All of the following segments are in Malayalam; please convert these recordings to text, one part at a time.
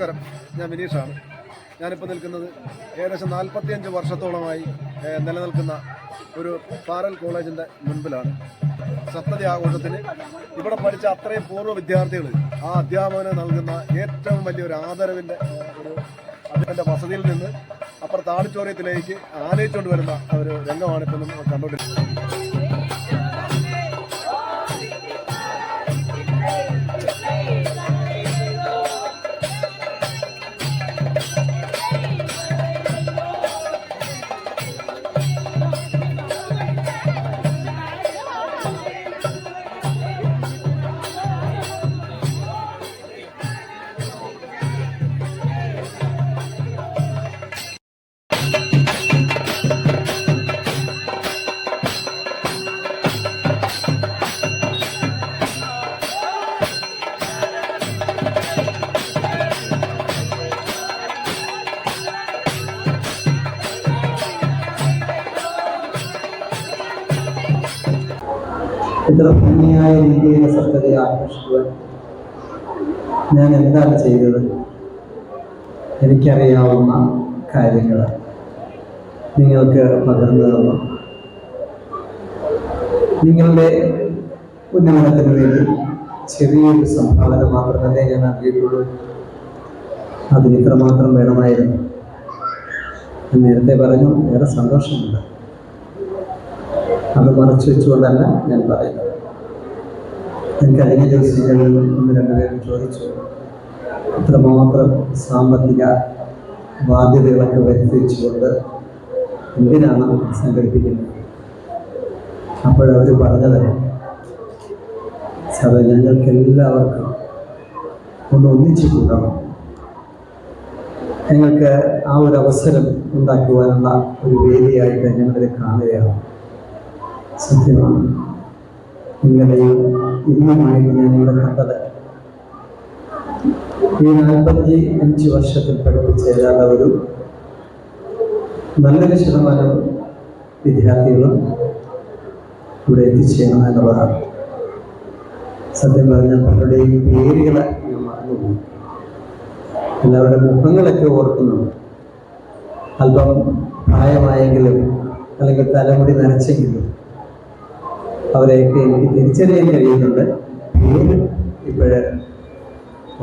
നമസ്കാരം. ഞാൻ വിനീഷാണ്. ഞാനിപ്പോൾ നിൽക്കുന്നത് ഏകദേശം നാൽപ്പത്തിയഞ്ച് വർഷത്തോളമായി നിലനിൽക്കുന്ന ഒരു പാരൽ കോളേജിന്റെ മുൻപിലാണ്. സപ്തതി ആഘോഷത്തിന് ഇവിടെ പഠിച്ച അത്രയും പൂർവ വിദ്യാർത്ഥികൾ ആ അധ്യാപകന് നൽകുന്ന ഏറ്റവും വലിയൊരു ആദരവിന്റെ ഒരു അദ്ദേഹത്തിന്റെ വസതിയിൽ നിന്ന് അപ്പുറത്ത് ആഡിറ്റോറിയത്തിലേക്ക് ആനയിച്ചുകൊണ്ട് വരുന്ന ഒരു രംഗമാണ് ഇപ്പോൾ നമ്മൾ കണ്ടുകൊണ്ടിരിക്കുന്നത്. ഭംഗിയായ രീതിയിൽ സത്യത ആകർഷിക്കുവാൻ ഞാൻ എന്താണ് ചെയ്തത്? എനിക്കറിയാവുന്ന കാര്യങ്ങൾ നിങ്ങൾക്ക് പകർന്നു തന്നു. നിങ്ങളുടെ ഉന്നമനത്തിന് വേണ്ടി ചെറിയൊരു സംഭാവന മാത്രമല്ലേ ഞാൻ നൽകിയിട്ടുള്ളൂ. അതിന് ഇത്രമാത്രം വേണമായിരുന്നു. ഞാൻ നേരത്തെ പറഞ്ഞു ഏറെ സന്തോഷമുണ്ട് അത് മറച്ചു വെച്ചുകൊണ്ടല്ല ഞാൻ പറയുന്നത്. ഞാൻ കഴിഞ്ഞ ദിവസങ്ങളിൽ ഒന്ന് രണ്ടുപേരും ചോദിച്ചു. ഇത്രമാത്രം സാമ്പത്തിക ബാധ്യതകളൊക്കെ വരുത്തിച്ചുകൊണ്ട് എന്തിനാണ് സംഘടിപ്പിക്കുന്നത്? അപ്പോഴവർ പറഞ്ഞത് സാറേ ഞങ്ങൾക്ക് എല്ലാവർക്കും ഒന്ന് ഒന്നിച്ചു കൂടണം. ഞങ്ങൾക്ക് ആ ഒരു അവസരം ഉണ്ടാക്കുവാനുള്ള ഒരു വേദിയായിട്ട് ഞങ്ങളിത് കാണുകയാണ്. സത്യമാണ്. ഇന്നലെയും ഇന്നുമായിട്ട് ഞാൻ ഇവിടെ കണ്ടത്. ഈ നാൽപ്പത്തി അഞ്ച് വർഷത്തിൽ പഠിപ്പിച്ച എല്ലാവരും നല്ലൊരു ശതമാനം വിദ്യാർത്ഥികളും ഇവിടെ എത്തിച്ചേരണം എന്നുള്ളതാണ്. സത്യം പറഞ്ഞാൽ പലരുടെയും പേരുകൾ ഞാൻ മറന്നുപോയി. എല്ലാവരുടെ മുഖങ്ങളൊക്കെ ഓർക്കുന്നുണ്ട്. അല്പം പ്രായമായെങ്കിലും അല്ലെങ്കിൽ തലമുടി നരച്ചെങ്കിലും അവരെയൊക്കെ എനിക്ക് തിരിച്ചറിയാൻ കഴിയുന്നുണ്ട്. പേര് ഇപ്പോഴ്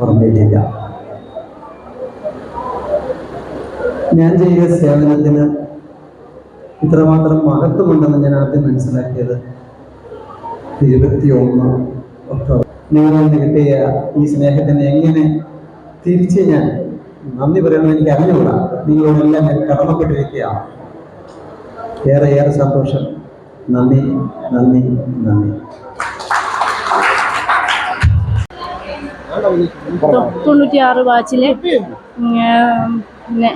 ഓർമ്മയിലില്ല. ഞാൻ ചെയ്ത സേവനത്തിന് ഇത്രമാത്രം മഹത്വമുണ്ടെന്ന് ഞാൻ ആദ്യം മനസ്സിലാക്കിയത് ഇരുപത്തി ഒന്ന് ഒക്ടോബർ. നിങ്ങളിൽ നിന്ന് കിട്ടിയ ഈ സ്നേഹത്തിന് എങ്ങനെ തിരിച്ച് ഞാൻ നന്ദി പറയണമെന്ന് എനിക്ക് അറിഞ്ഞുകൂടാ. നിങ്ങളോടെല്ലാം ഞാൻ കടമപ്പെട്ടിരിക്കുകയാണ്. ഏറെ ഏറെ സന്തോഷം. നന്ദി നന്ദി നന്ദി. തൊണ്ണൂറ്റിയാറ് ബാച്ചിലെ ഉം, പിന്നെ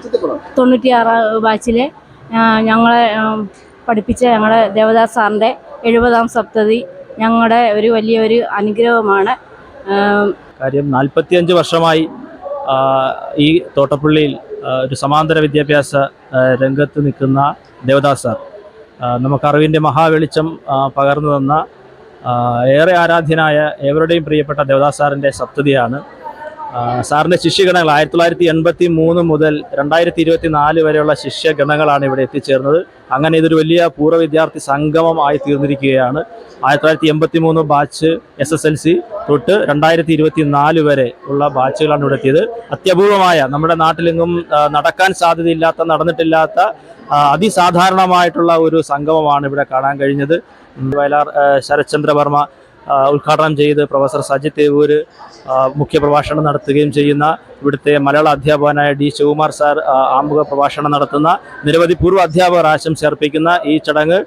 തൊണ്ണൂറ്റിയാറ് ബാച്ചിലെ ഞങ്ങളെ പഠിപ്പിച്ച ഞങ്ങളുടെ ദേവദാസ് സാറിന്റെ എഴുപതാം സപ്തതി ഞങ്ങളുടെ ഒരു വലിയൊരു അനുഗ്രഹമാണ്. കാര്യം നാൽപ്പത്തിയഞ്ച് വർഷമായി ഈ തോട്ടപ്പള്ളിയിൽ ഒരു സമാന്തര വിദ്യാഭ്യാസ രംഗത്ത് നിൽക്കുന്ന ദേവദാസ് സാർ. നമുക്ക് അറിവിന്റെ മഹാവെളിച്ചം പകർന്നു തന്ന ഏറെ ആരാധ്യനായ ഏവരുടെയും പ്രിയപ്പെട്ട ദേവദാസ് സാറിന്റെ സപ്തതിയാണ്. സാറിന്റെ ശിഷ്യഗണങ്ങൾ ആയിരത്തി തൊള്ളായിരത്തി എൺപത്തി മൂന്ന് മുതൽ രണ്ടായിരത്തി ഇരുപത്തി നാല് വരെയുള്ള ശിഷ്യഗണങ്ങളാണ് ഇവിടെ എത്തിച്ചേർന്നത്. അങ്ങനെ ഇതൊരു വലിയ പൂർവ വിദ്യാർത്ഥി സംഗമമായി തീർന്നിരിക്കുകയാണ്. ആയിരത്തി തൊള്ളായിരത്തി എൺപത്തി മൂന്ന് batch S S L C തൊട്ട് രണ്ടായിരത്തി ഇരുപത്തി നാല് വരെ ഉള്ള ബാച്ചുകളാണ് ഇവിടെ എത്തിയത്. അത്യപൂർവമായ നമ്മുടെ നാട്ടിലെങ്ങും നടക്കാൻ സാധ്യതയില്ലാത്ത നടന്നിട്ടില്ലാത്ത അതിസാധാരണമായിട്ടുള്ള ഒരു സംഗമമാണ് ഇവിടെ കാണാൻ കഴിഞ്ഞത്. വയലാർ ശരത്ചന്ദ്ര വർമ്മ ഉദ്ഘാടനം ചെയ്ത് പ്രൊഫസർ സജിത് തേവൂര് മുഖ്യപ്രഭാഷണം നടത്തുകയും ചെയ്യുന്ന ഇവിടുത്തെ മലയാള അധ്യാപകനായ ഡി ശിവകുമാർ സാർ ആമുഖ പ്രഭാഷണം നടത്തുന്ന നിരവധി പൂർവ അധ്യാപകർ ആശംസ അർപ്പിക്കുന്ന ഈ ചടങ്ങ്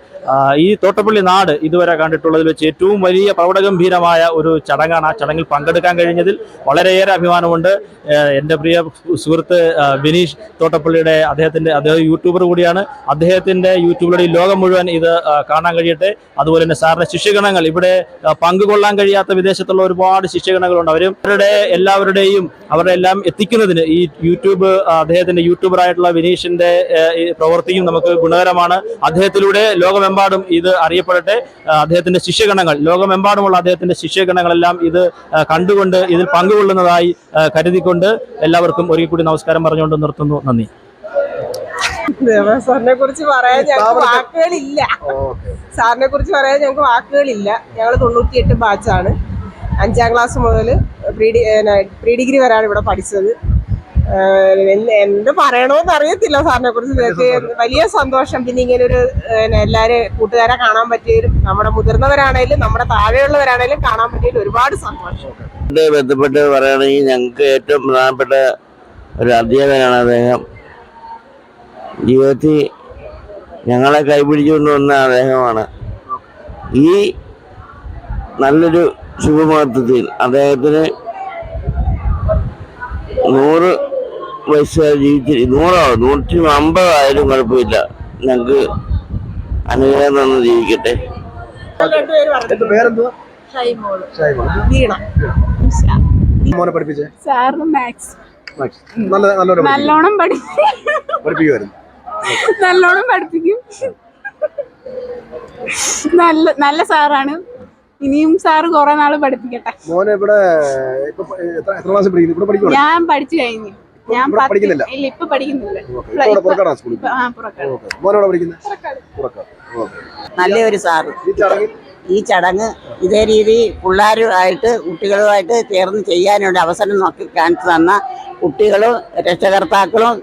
ഈ തോട്ടപ്പള്ളി നാട് ഇതുവരെ കണ്ടിട്ടുള്ളതിൽ വെച്ച് ഏറ്റവും വലിയ പ്രൗഢഗംഭീരമായ ഒരു ചടങ്ങാണ് ആ ചടങ്ങിൽ പങ്കെടുക്കാൻ കഴിഞ്ഞതിൽ വളരെയേറെ അഭിമാനമുണ്ട്. എന്റെ പ്രിയ സുഹൃത്ത് ബിനീഷ് തോട്ടപ്പള്ളിയുടെ അദ്ദേഹത്തിന്റെ അദ്ദേഹം യൂട്യൂബർ കൂടിയാണ്. അദ്ദേഹത്തിന്റെ യൂട്യൂബിലൂടെ ഈ ലോകം മുഴുവൻ ഇത് കാണാൻ കഴിയട്ടെ. അതുപോലെ തന്നെ സാറിന്റെ ശിഷ്യഗണങ്ങൾ ഇവിടെ പങ്കുകൊള്ളാൻ കഴിയാത്ത വിദേശത്തുള്ള ഒരുപാട് ശിഷ്യഗണങ്ങളുണ്ട്. അവരും അവരുടെ എല്ലാവരുടെയും അവരുടെ എല്ലാം എത്തിക്കുന്നതിന് ഈ യൂട്യൂബ് അദ്ദേഹത്തിന്റെ യൂട്യൂബറായിട്ടുള്ള വിനീഷിന്റെ ഈ പ്രവൃത്തിയും നമുക്ക് ഗുണകരമാണ്. അദ്ദേഹത്തിലൂടെ ലോകമെമ്പാടും ഇത് അറിയപ്പെടട്ടെ. അദ്ദേഹത്തിന്റെ ശിഷ്യഗണങ്ങൾ ലോകമെമ്പാടുമുള്ള അദ്ദേഹത്തിന്റെ ശിഷ്യഗണങ്ങളെല്ലാം ഇത് കണ്ടുകൊണ്ട് ഇതിൽ പങ്കുകൊള്ളുന്നതായി കരുതിക്കൊണ്ട് എല്ലാവർക്കും ഒരിക്കൽ കൂടി നമസ്കാരം പറഞ്ഞുകൊണ്ട് നിർത്തുന്നു. നന്ദി. സാറിനെ കുറിച്ച് പറയാൻ ഞങ്ങൾക്ക് വാക്കുകളില്ല. സാറിനെ കുറിച്ച് പറയാൻ ഞങ്ങൾക്ക് വാക്കുകളില്ല. ഞങ്ങൾ തൊണ്ണൂറ്റിയെട്ട് ബാച്ചാണ്. അഞ്ചാം ക്ലാസ് മുതൽ പ്രീ ഡി പ്രീ ഡിഗ്രി വരെയാണ് ഇവിടെ പഠിച്ചത്. എന്ത് പറയണമെന്ന് അറിയത്തില്ല സാറിനെ കുറിച്ച്. വലിയ സന്തോഷം. പിന്നെ ഇങ്ങനെ ഒരു എല്ലാവരും കൂട്ടുകാരെ കാണാൻ പറ്റിയതിലും നമ്മുടെ മുതിർന്നവരാണേലും നമ്മുടെ താഴെയുള്ളവരാണേലും കാണാൻ പറ്റിയതിൽ ഒരുപാട് സന്തോഷം. എന്റെ ബന്ധപ്പെട്ട് പറയുകയാണെങ്കിൽ ഞങ്ങൾക്ക് ഏറ്റവും പ്രധാനപ്പെട്ട ഒരു അധ്യാപകനാണ് അദ്ദേഹം. ജീവിതത്തിൽ ഞങ്ങളെ കൈപിടിച്ചുകൊണ്ട് വന്ന അദ്ദേഹമാണ്. ഈ നല്ലൊരു ശുഭമുഹൂർത്തത്തിൽ. അദ്ദേഹത്തിന് നൂറ് വയസ്സ് ജീവിച്ച് നൂറാവും നൂറ്റി അമ്പതായാലും കുഴപ്പമില്ല. ഞങ്ങൾക്ക് അനുഗ്രഹം തന്ന് ജീവിക്കട്ടെ. മോനെ പഠിപ്പിച്ചേ? സാറിന് മാത്സ്. മാക്സ്. നല്ല നല്ലോണം പഠിപ്പിക്കുമായിരുന്നു നല്ലോണം പഠിപ്പിക്കും. നല്ല നല്ല സാറാണ്. ഇനിയും സാറ് കുറെ നാൾ പഠിപ്പിക്കട്ടെ. മോനെ ഇവിടെ എത്ര എത്ര ക്ലാസ് പഠിക്കുന്നു? ഇവിടെ പഠിക്കുവാണ്? ഞാൻ പഠിച്ചു കഴിഞ്ഞു. ഞാൻ പഠിക്കുന്നില്ല? ഇല്ല ഇപ്പൊ പഠിക്കുന്നില്ല മോനോടെ പഠിക്കുന്നത് നല്ലൊരു സാറ് ഈ ചടങ്ങ്? ഇതേ രീതി പിള്ളേരുമായിട്ട് കുട്ടികളുമായിട്ട് ചേർന്ന് ചെയ്യാനുള്ള അവസരം നോക്കി കാണിച്ചു തന്ന കുട്ടികളും രക്ഷകർത്താക്കളും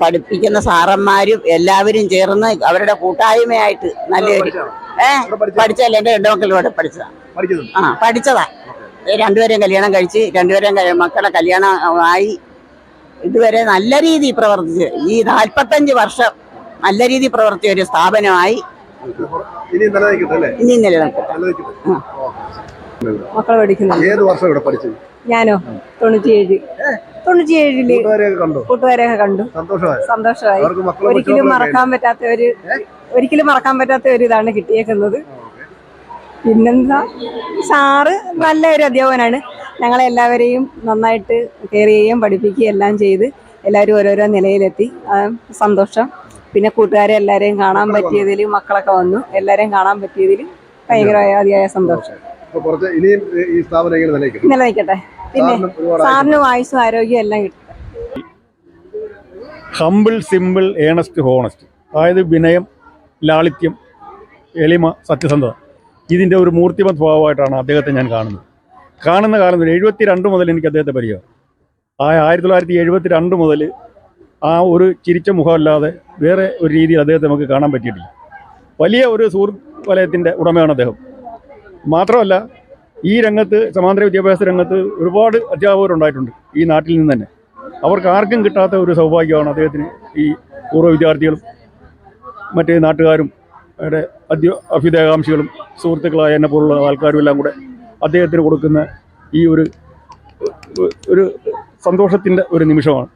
പഠിപ്പിക്കുന്ന സാറന്മാരും എല്ലാവരും ചേർന്ന് അവരുടെ കൂട്ടായ്മയായിട്ട് നല്ലൊരു ഏ പഠിച്ചല്ലേ എന്റെ രണ്ട് മക്കളിലൂടെ പഠിച്ചതാ. ആ പഠിച്ചതാ. രണ്ടുപേരെയും കല്യാണം കഴിച്ച് രണ്ടുപേരെയും മക്കളെ കല്യാണം ആയി. ഇതുവരെ നല്ല രീതിയിൽ പ്രവർത്തിച്ച് ഈ നാൽപ്പത്തഞ്ച് വർഷം നല്ല രീതിയിൽ പ്രവർത്തിച്ച ഒരു സ്ഥാപനമായി ഇനി മക്കളെ പഠിക്കുന്നു ഏത് വർഷം ഇവിടെ പഠിച്ചു ഞാനോ? തൊണ്ണൂറ്റിയേഴ്. തൊണ്ണൂറ്റിയേഴിൽ കൂട്ടുകാരെയൊക്കെ കണ്ടോ? കൂട്ടുകാരെയൊക്കെ കണ്ടു. സന്തോഷമായി. ഒരിക്കലും മറക്കാൻ പറ്റാത്ത ഒരു ഒരിക്കലും മറക്കാൻ പറ്റാത്ത ഒരു ഇതാണ് കിട്ടിയേക്കുന്നത്. പിന്നെന്താ? സാറ് നല്ല ഒരു അധ്യാപകനാണ്. ഞങ്ങളെ എല്ലാവരെയും നന്നായിട്ട് കെയർ ചെയ്യുകയും പഠിപ്പിക്കുകയും എല്ലാം ചെയ്ത് എല്ലാവരും ഓരോരോ നിലയിലെത്തി. സന്തോഷം. പിന്നെ കൂട്ടുകാരെ എല്ലാവരെയും കാണാൻ പറ്റിയതിലും മക്കളൊക്കെ വന്നു. എല്ലാവരെയും കാണാൻ പറ്റിയതിലും ഭയങ്കര അതിയായ സന്തോഷം. കുറച്ച് ഇനിയും ഈ സ്ഥാപനം ഇങ്ങനെ നിലനിൽക്കും നിലനിൽക്കട്ടെ. പിന്നെ സാറിനും സാറിനും ആരോഗ്യം എല്ലാം കിട്ടും. ഹമ്പിൾ സിമ്പിൾ ഏണസ്റ്റ് ഹോണസ്റ്റ് അതായത് വിനയം ലാളിത്യം എളിമ സത്യസന്ധത. ഇതിന്റെ ഒരു മൂർത്തിമത് ഭാവമായിട്ടാണ് അദ്ദേഹത്തെ ഞാൻ കാണുന്നത്. കാണുന്ന കാലം മുതൽ എഴുപത്തി രണ്ട് മുതൽ എനിക്ക് അദ്ദേഹത്തെ പരിചയം. ആ ആയിരത്തി തൊള്ളായിരത്തി എഴുപത്തി രണ്ട് മുതൽ ആ ഒരു ചിരിച്ച മുഖമല്ലാതെ വേറെ ഒരു രീതിയിൽ അദ്ദേഹത്തെ നമുക്ക് കാണാൻ പറ്റിയിട്ടില്ല. വലിയ ഒരു സുഹൃത്ത് വലയത്തിന്റെ ഉടമയാണ് അദ്ദേഹം. മാത്രമല്ല ഈ രംഗത്ത് സമാന്തര വിദ്യാഭ്യാസ രംഗത്ത് ഒരുപാട് അധ്യാപകരുണ്ടായിട്ടുണ്ട് ഈ നാട്ടിൽ നിന്ന് തന്നെ. അവർക്ക് ആർക്കും കിട്ടാത്ത ഒരു സൗഭാഗ്യമാണ് അദ്ദേഹത്തിന് ഈ പൂർവ വിദ്യാർത്ഥികളും മറ്റ് നാട്ടുകാരും അവരുടെ അധ്യ അഭ്യുദയകാംക്ഷികളും സുഹൃത്തുക്കളായ എന്നെ പോലുള്ള ആൾക്കാരും എല്ലാം കൂടെ അദ്ദേഹത്തിന് കൊടുക്കുന്ന ഈ ഒരു ഒരു സന്തോഷത്തിന്റെ ഒരു നിമിഷമാണ്.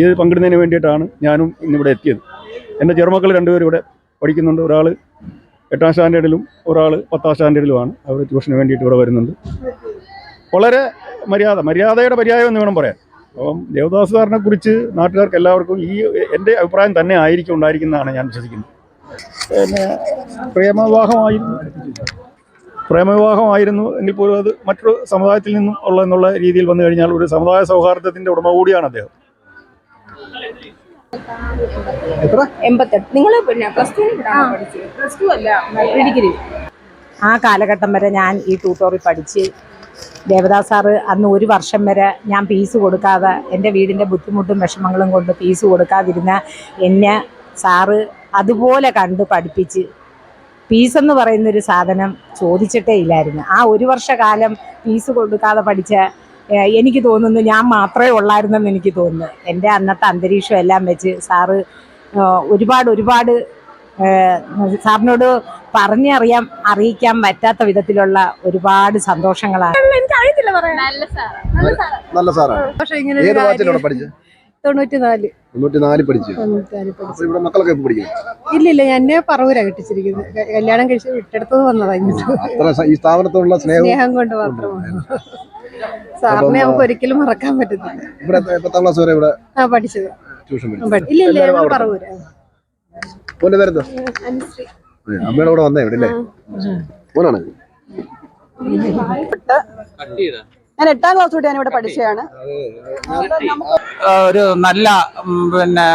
ഇത് പങ്കിടുന്നതിന് വേണ്ടിയിട്ടാണ് ഞാനും ഇന്നിവിടെ എത്തിയത്. എന്റെ ചെറുമക്കൾ രണ്ടുപേരും ഇവിടെ പഠിക്കുന്നുണ്ട്. ഒരാൾ എട്ടാം സ്റ്റാൻഡേർഡിലും ഒരാൾ പത്താം സ്റ്റാൻഡേർഡിലുമാണ്. അവർ ട്യൂഷന് വേണ്ടിയിട്ട് ഇവിടെ വരുന്നുണ്ട്. വളരെ മര്യാദ മര്യാദയുടെ പര്യായം എന്ന് വേണം പറയാൻ. അപ്പം ദേവദാസ് സാറിനെ കുറിച്ച് നാട്ടുകാർക്ക് എല്ലാവർക്കും ഈ എന്റെ അഭിപ്രായം തന്നെ ആയിരിക്കും ഉണ്ടായിരിക്കുന്നതാണ് ഞാൻ വിശ്വസിക്കുന്നത്. പിന്നെ പ്രേമവിവാഹമായിരുന്നു. പ്രേമവിവാഹമായിരുന്നു എങ്കിൽ പോലും അത് മറ്റൊരു സമുദായത്തിൽ നിന്നും ഉള്ള എന്നുള്ള രീതിയിൽ വന്നു കഴിഞ്ഞാൽ ഒരു സമുദായ സൗഹാർദ്ദത്തിന്റെ ഉടമ കൂടിയാണ് അദ്ദേഹം. എൺപത്തെട്ട്. നിങ്ങൾ പിന്നെ പ്ലസ് ടു പഠിച്ചത്? പ്ലസ് ടു അല്ല ഡിഗ്രി. ആ കാലഘട്ടം വരെ ഞാൻ ഈ ട്യൂട്ടോറിയൽ പഠിച്ച് ദേവദാസ് സാറ് അന്ന് ഒരു വർഷം വരെ ഞാൻ ഫീസ് കൊടുക്കാതെ എന്റെ വീടിന്റെ ബുദ്ധിമുട്ടും വിഷമങ്ങളും കൊണ്ട് ഫീസ് കൊടുക്കാതിരുന്ന എന്നെ സാറ് അതുപോലെ കണ്ട് പഠിപ്പിച്ച് ഫീസ് എന്ന് പറയുന്നൊരു സാധനം ചോദിച്ചിട്ടേ ഇല്ലായിരുന്നു. ആ ഒരു വർഷകാലം ഫീസ് കൊടുക്കാതെ പഠിച്ച എനിക്ക് തോന്നുന്നു ഞാൻ മാത്രമേ ഉള്ളായിരുന്നെന്ന് എനിക്ക് തോന്നുന്നു. എന്റെ അന്നത്തെ അന്തരീക്ഷം എല്ലാം വെച്ച് സാറ് ഒരുപാട് ഒരുപാട് സാറിനോട് പറഞ്ഞറിയാൻ അറിയിക്കാൻ പറ്റാത്ത വിധത്തിലുള്ള ഒരുപാട് സന്തോഷങ്ങളാണ്. നല്ല സാറാ. നല്ല സാറാ. നല്ല സാറാണ് പക്ഷെ ഇങ്ങനെ പഠിച്ചു. ഇവിടെ മക്കളൊക്കെ ഇല്ല ഇല്ലില്ല എന്നെ പറവൂരാ കെട്ടിച്ചിരിക്കുന്നത് കല്യാണം കഴിച്ച് വിട്ടെടുത്തത് വന്നതാ ഈ സ്ഥാപനത്തോടുള്ള സ്നേഹം കൊണ്ട് മാത്രമാണ് സാറിനെ നമുക്ക് ഒരിക്കലും മറക്കാൻ പറ്റുന്നില്ല ഇവിടെ പത്താം ക്ലാസ് വരെ ഇവിടെ ആ പഠിച്ചത്. ട്യൂഷൻ ഇല്ല ഇല്ല ഞങ്ങൾ പറവൂര്. മോന്റെ പേരെന്താ? അമ്മയുടെ കൂടെ വന്നേ ഇവിടെ അല്ലേ മോനാണ്? ഞാൻ എട്ടാം ക്ലാസ് തൊട്ട് ഞാൻ ഇവിടെ പഠിച്ചതാണ്. ഒരു നല്ല പിന്നെ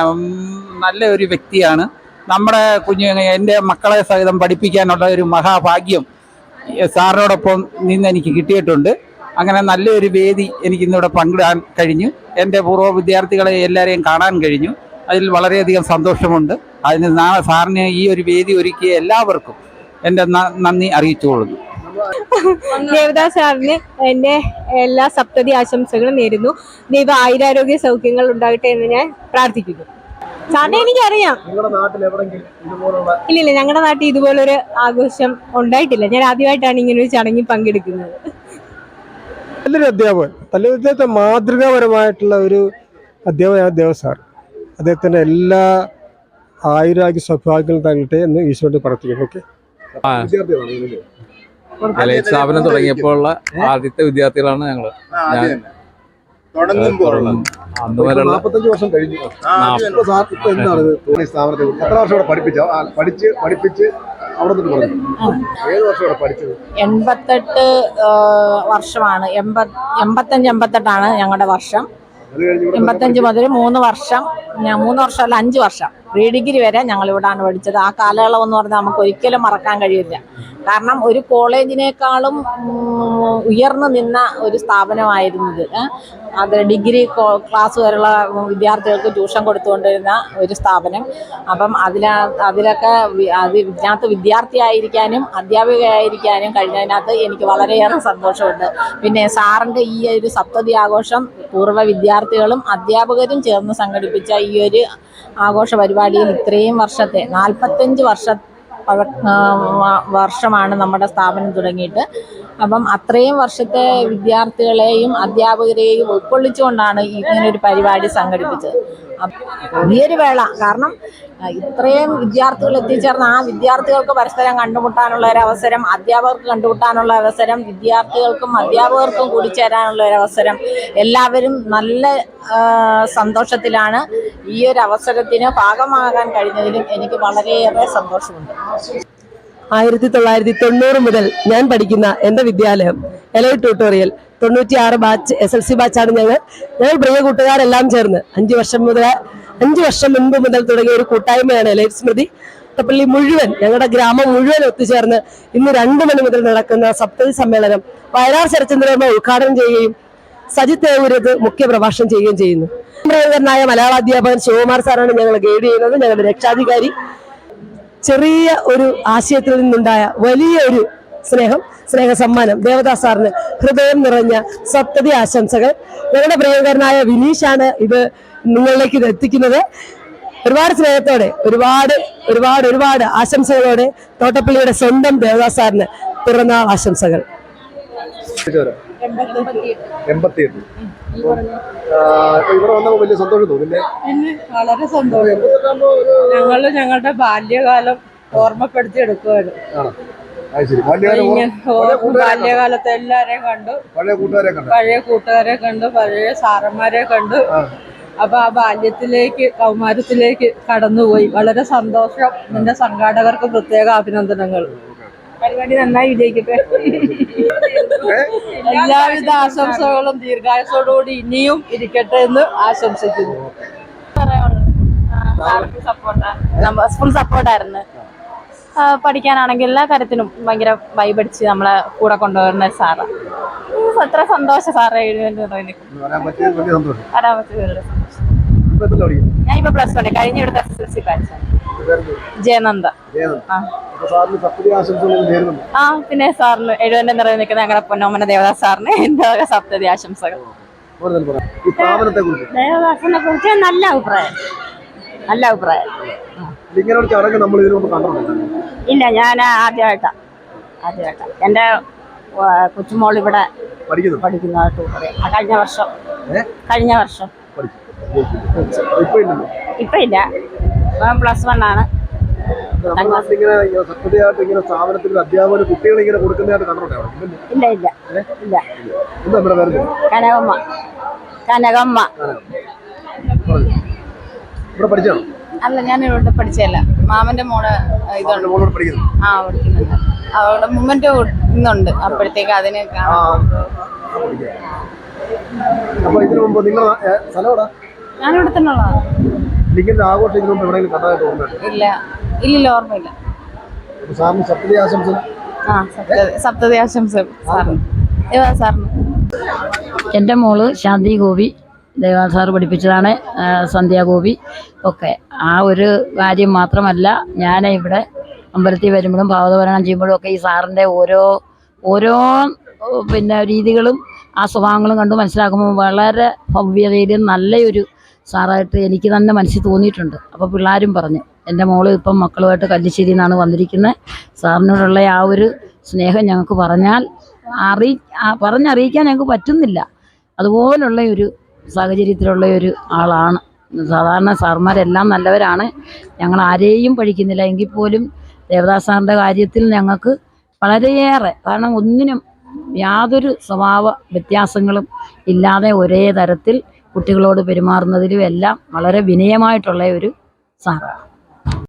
നല്ല ഒരു വ്യക്തിയാണ്. നമ്മുടെ കുഞ്ഞു എന്റെ മക്കളെ സഹിതം പഠിപ്പിക്കാനുള്ള ഒരു മഹാഭാഗ്യം സാറിനോടൊപ്പം നിന്ന് എനിക്ക് കിട്ടിയിട്ടുണ്ട്. അങ്ങനെ നല്ലൊരു വേദി എനിക്ക് ഇന്നിവിടെ പങ്കിടാൻ കഴിഞ്ഞു. എന്റെ പൂർവ വിദ്യാർത്ഥികളെ എല്ലാവരെയും കാണാൻ കഴിഞ്ഞു. അതിൽ വളരെയധികം സന്തോഷമുണ്ട്. അതിന് നാളെ സാറിന് ഈ ഒരു വേദി ഒരുക്കിയ എല്ലാവർക്കും എന്റെ നന്ദി അറിയിച്ചുകൊള്ളുന്നു. ദേവദാസ് സാറിന് എന്റെ എല്ലാ സപ്തതി ആശംസകളും നേരുന്നു. ദൈവ ആയുരാരോഗ്യ സൗഖ്യങ്ങൾ ഉണ്ടാകട്ടെ എന്ന് ഞാൻ പ്രാർത്ഥിക്കുന്നു. സാറിനെ എനിക്കറിയാം. നിങ്ങളുടെ നാട്ടിൽ എവിടെങ്കിലും ഇതുപോലുള്ള ഇല്ലില്ല ഞങ്ങളുടെ നാട്ടിൽ ഇതുപോലൊരു ആഘോഷം ഉണ്ടായിട്ടില്ല. ഞാൻ ആദ്യമായിട്ടാണ് ഇങ്ങനെ ഒരു ചടങ്ങിൽ പങ്കെടുക്കുന്നത്. നല്ലൊരു അധ്യാപകൻ. നല്ല അദ്ദേഹത്തെ മാതൃകാപരമായിട്ടുള്ള ഒരു അധ്യാപകനാണ് ദേവ സാർ. അദ്ദേഹത്തിന്റെ എല്ലാ ആയുരാഗ്യ സൗഭാഗ്യങ്ങളും തരട്ടെ എന്ന് ഈശോട്ട് പ്രാർത്ഥിക്കുന്നു. ഓക്കെ. കലയിൽ സ്ഥാപനം തുടങ്ങിയപ്പോൾ ഉള്ള ആദ്യത്തെ വിദ്യാർത്ഥികളാണ് ഞങ്ങൾ നാപ്പത്തഞ്ച് വർഷം കഴിഞ്ഞു. ഇപ്പൊ സാർ ഇപ്പൊ എന്താണ്? സ്ഥാപനത്തെ എത്ര വർഷം പഠിപ്പിച്ചോ? പഠിച്ച് പഠിപ്പിച്ച് അവിടെ നിന്ന് പറഞ്ഞു. ഏത് വർഷം ഇവിടെ പഠിച്ചത്? എൺപത്തെട്ട് വർഷമാണ്. എൺപത് എൺപത്തഞ്ച് എൺപത്തെട്ടാണ് ഞങ്ങളുടെ വർഷം. എൺപത്തഞ്ച് മുതൽ മൂന്ന് വർഷം. മൂന്ന് വർഷം അല്ല അഞ്ച് വർഷം. പ്രീ ഡിഗ്രി വരെ ഞങ്ങൾ ഇവിടാണ് പഠിച്ചത്. ആ കാലയളവ് എന്ന് പറഞ്ഞാൽ നമുക്ക് ഒരിക്കലും മറക്കാൻ കഴിയില്ല. കാരണം ഒരു കോളേജിനേക്കാളും ഉയർന്നു നിന്ന ഒരു സ്ഥാപനമായിരുന്നത് അത് ഡിഗ്രി ക്ലാസ് വരെയുള്ള വിദ്യാർത്ഥികൾക്ക് ട്യൂഷൻ കൊടുത്തുകൊണ്ടിരുന്ന ഒരു സ്ഥാപനം. അപ്പം അതിലാ അതിലൊക്കെ അത് ഇതിനകത്ത് വിദ്യാർത്ഥിയായിരിക്കാനും അധ്യാപികയായിരിക്കാനും കഴിഞ്ഞതിനകത്ത് എനിക്ക് വളരെയേറെ സന്തോഷമുണ്ട്. പിന്നെ സാറിന്റെ ഈ ഒരു സപ്തതി ആഘോഷം പൂർവ വിദ്യാർത്ഥികളും അധ്യാപകരും ചേർന്ന് സംഘടിപ്പിച്ച ഈ ഒരു ആഘോഷ പരിപാടിയിൽ ഇത്രയും വർഷത്തെ നാൽപ്പത്തഞ്ച് വർഷ വർഷമാണ് നമ്മുടെ സ്ഥാപനം തുടങ്ങിയിട്ട്. അപ്പം അത്രയും വർഷത്തെ വിദ്യാർത്ഥികളെയും അധ്യാപകരെയും ഉൾക്കൊള്ളിച്ചുകൊണ്ടാണ് ഇങ്ങനെ ഒരു പരിപാടി സംഘടിപ്പിച്ചത്. വലിയൊരു വേള കാരണം ഇത്രയും വിദ്യാർത്ഥികൾ എത്തിച്ചേർന്ന ആ വിദ്യാർത്ഥികൾക്ക് പരസ്പരം കണ്ടുമുട്ടാനുള്ള ഒരു അവസരം അധ്യാപകർക്ക് കണ്ടുമുട്ടാനുള്ള അവസരം വിദ്യാർത്ഥികൾക്കും അധ്യാപകർക്കും കൂടി ചേരാനുള്ള ഒരു അവസരം എല്ലാവരും നല്ല സന്തോഷത്തിലാണ് ഈ ഒരു അവസരത്തിന് ഭാഗമാകാൻ കഴിഞ്ഞതിലും എനിക്ക് വളരെയേറെ സന്തോഷമുണ്ട്. ആയിരത്തി തൊള്ളായിരത്തി തൊണ്ണൂറ് മുതൽ ഞാൻ പഠിക്കുന്ന എന്റെ വിദ്യാലയം എലൈ ട്യൂട്ടോറിയൽ തൊണ്ണൂറ്റിയാറ് ബാച്ച് എസ് എൽ സി ബാച്ചാണ് ഞങ്ങൾ. ഞങ്ങൾ പ്രിയ കൂട്ടുകാരെല്ലാം ചേർന്ന് അഞ്ച് വർഷം മുതൽ അഞ്ച് വർഷം മുൻപ് മുതൽ തുടങ്ങിയ ഒരു കൂട്ടായ്മയാണ് എലൈറ്റ് സ്മൃതി. അട്ടപ്പള്ളി മുഴുവൻ ഞങ്ങളുടെ ഗ്രാമം മുഴുവൻ ഒത്തുചേർന്ന് ഇന്ന് രണ്ട് മണി മുതൽ നടക്കുന്ന സപ്തതി സമ്മേളനം വയനാട് ശരചന്ദ്രവർമ്മ ഉദ്ഘാടനം ചെയ്യുകയും സജിത് ദേവൂരത്ത് മുഖ്യ പ്രഭാഷണം ചെയ്യുകയും ചെയ്യുന്നു. മലയാള അധ്യാപകൻ ശിവകുമാർ സാറാണ് ഞങ്ങൾ ഗൈഡ് ചെയ്യുന്നത്. ഞങ്ങളുടെ രക്ഷാധികാരി. ചെറിയ ഒരു ആശയത്തിൽ നിന്നുണ്ടായ വലിയ ഒരു സ്നേഹം സ്നേഹ സമ്മാനം ദേവദാസ് സാറിന് ഹൃദയം നിറഞ്ഞ സപ്തതി ആശംസകൾ. ഞങ്ങളുടെ പ്രിയങ്കരനായ വിനീഷാണ് ഇത് നിങ്ങളിലേക്ക് ഇത് എത്തിക്കുന്നത്. ഒരുപാട് സ്നേഹത്തോടെ ഒരുപാട് ഒരുപാട് ഒരുപാട് ആശംസകളോടെ തോട്ടപ്പള്ളിയുടെ സ്വന്തം ദേവദാസ് സാറിന് പിറന്നാൾ ആശംസകൾ? എൺപത്തിയെട്ട്. ഇവിടെ വന്നപ്പോൾ വലിയ സന്തോഷം തോന്നില്ലേ? വളരെ സന്തോഷം. ഞങ്ങൾ ഞങ്ങളുടെ ബാല്യകാലം ഓർമ്മപ്പെടുത്തി എടുക്കുവായിരുന്നു? ബാല്യകാലത്തെ എല്ലാരെയും കണ്ടു. പഴയ കൂട്ടുകാരെ കണ്ടോ? പഴയ കൂട്ടുകാരെ കണ്ടു. പഴയ സാറന്മാരെ കണ്ടു. അപ്പൊ ആ ബാല്യത്തിലേക്ക് കൗമാരത്തിലേക്ക് കടന്നുപോയി. വളരെ സന്തോഷം. നിന്റെ സംഘാടകർക്ക് പ്രത്യേക അഭിനന്ദനങ്ങൾ. പരിപാടി നന്നായി വിജയിക്കട്ടെ. എല്ലാവിധ ആശംസകളും ദീർഘായുസോടുകൂടി ഇനിയും ഇരിക്കട്ടെ എന്ന് ആശംസിക്കുന്നു. ഫുൾ സപ്പോർട്ടായിരുന്നു പഠിക്കാനാണെങ്കിൽ എല്ലാ കാര്യത്തിനും ഭയങ്കര വൈബടിച്ച് നമ്മളെ കൂടെ കൊണ്ടുവരുന്ന സാറ്. എത്ര സന്തോഷം സാറേ ഞാനിപ്പോ വരാൻ പറ്റിയ വലിയ സന്തോഷം. വരാൻ പറ്റിയതല്ലേ സന്തോഷം. ഇപ്പൊ എത്ര ഞാൻ ഇപ്പൊ പ്ലസ് വൺ കഴിഞ്ഞ ഇവിടുത്തെ എസ് എൽ സി ബാച്ചാണ് ജയനന്ദ. ആ. പിന്നെ സാറിന് എഴുപതിന്റെ നിറയിൽ നിൽക്കുന്ന ഞങ്ങളുടെ പൊന്നോമന ദേവദാസ് സാറിന് എന്റെ വക സപ്തതി ആശംസകൾ. ദേവദാസിനെ കുറിച്ച് നല്ല അഭിപ്രായം. നല്ല അഭിപ്രായം. ഇല്ല ഞാൻ ആദ്യമായിട്ടാ. ആദ്യമായിട്ടാ. എന്റെ കൊച്ചുമോൾ ഇവിടെ പഠിക്കുന്നു? പഠിക്കുന്നതായിട്ട് കഴിഞ്ഞ വർഷം? കഴിഞ്ഞ വർഷം. ഇപ്പൊ ഇല്ലല്ലോ? ഇപ്പൊ പ്ലസ് വൺ ആണ്. സത്യതയായിട്ട് ഇങ്ങനെ സ്ഥാപനത്തിൽ ഇങ്ങനെ കൊടുക്കുന്നതായിട്ട് കണ്ടിട്ടുണ്ടോ ഇല്ല ഇല്ല. ഇല്ല എന്താ നമ്മുടെ പേര്? കനകമ്മ. കനകമ്മ. പറഞ്ഞു ഇവിടെ പഠിച്ചാണോ അല്ല ഞാൻ ഇവിടെ പഠിച്ചല്ല മാമന്റെ മോൾ ഇതുണ്ട് ആ പഠിക്കുന്നുണ്ട്. അവിടെ മുമ്മന്റെ ഇന്നുണ്ട്. അപ്പോഴത്തേക്ക് അതിന് ഞാനിവിടെ തന്നെ ഉള്ളതാണ് ലിങ്കിന്റെ ആഘോഷം ഇതിനു മുമ്പ് എവിടെയെങ്കിലും കണ്ടതായിട്ട് ഓർമ്മയുണ്ട് ഇല്ല. ഇല്ലില്ല ഓർമ്മയില്ല. സാറിന് സപ്തതി ആശംസ ആ സപ്തതി സപ്തതി ആശംസ സാറിന്. സാറിന്? എന്റെ മോൾ ശാന്തി ഗോപി ദേവാ സാർ പഠിപ്പിച്ചതാണ് സന്ധ്യാഗോപി സന്ധ്യ ഗോപി. ഒക്കെ. ആ ഒരു കാര്യം മാത്രമല്ല ഞാൻ ഇവിടെ അമ്പലത്തിൽ വരുമ്പോഴും ഭാവതപരണം ചെയ്യുമ്പോഴും ഒക്കെ ഈ സാറിന്റെ ഓരോ ഓരോ പിന്നെ രീതികളും ആ സ്വഭാവങ്ങളും കണ്ടു മനസ്സിലാക്കുമ്പോൾ വളരെ ഭവ്യതയിലും നല്ലൊരു സാറായിട്ട് എനിക്ക് തന്നെ മനസ്സിൽ തോന്നിയിട്ടുണ്ട്. അപ്പോൾ പിള്ളേരും പറഞ്ഞു എന്റെ മോൾ ഇപ്പം മക്കളുമായിട്ട് കല്ലിശ്ശേരിയിൽ നിന്നാണ് വന്നിരിക്കുന്നത് സാറിനോടുള്ള ആ ഒരു സ്നേഹം ഞങ്ങൾക്ക് പറഞ്ഞാൽ അറി പറഞ്ഞറിയിക്കാൻ ഞങ്ങൾക്ക് പറ്റുന്നില്ല. അതുപോലുള്ള ഒരു സാഹചര്യത്തിലുള്ള ഒരു ആളാണ്. സാധാരണ സാർമാരെല്ലാം നല്ലവരാണ്. ഞങ്ങൾ ആരെയും പഠിക്കുന്നില്ല. എങ്കിൽ പോലും ദേവദാസ് സാറിന്റെ കാര്യത്തിൽ ഞങ്ങൾക്ക് വളരെയേറെ കാരണം ഒന്നിനും യാതൊരു സ്വഭാവ വ്യത്യാസങ്ങളും ഇല്ലാതെ ഒരേ തരത്തിൽ കുട്ടികളോട് പെരുമാറുന്നതിലും എല്ലാം വളരെ വിനയമായിട്ടുള്ള ഒരു സാറാണ്.